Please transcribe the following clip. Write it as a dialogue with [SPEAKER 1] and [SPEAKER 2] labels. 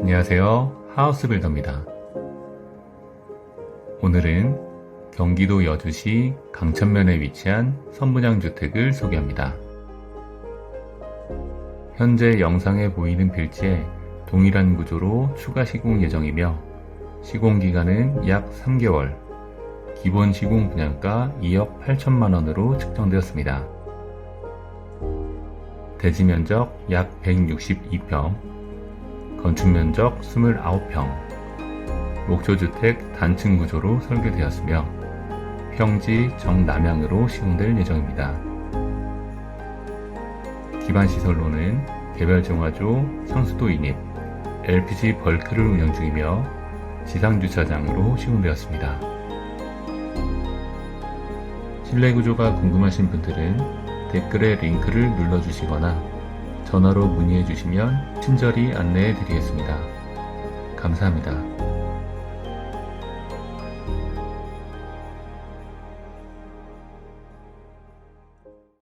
[SPEAKER 1] 안녕하세요. 하우스 빌더입니다. 오늘은 경기도 여주시 강천면에 위치한 선분양 주택을 소개합니다. 현재 영상에 보이는 필지에 동일한 구조로 추가 시공 예정이며 시공 기간은 약 3개월, 기본 시공 분양가 2억 8천만 원으로 측정되었습니다. 대지 면적 약 162평, 건축 면적 29평, 목조주택 단층 구조로 설계되었으며 평지 정남향으로 시공될 예정입니다. 기반 시설로는 개별 정화조, 상수도 인입, LPG 벌크를 운영 중이며 지상 주차장으로 시공되었습니다. 실내 구조가 궁금하신 분들은 댓글에 링크를 눌러주시거나 전화로 문의해 주시면 친절히 안내해 드리겠습니다. 감사합니다.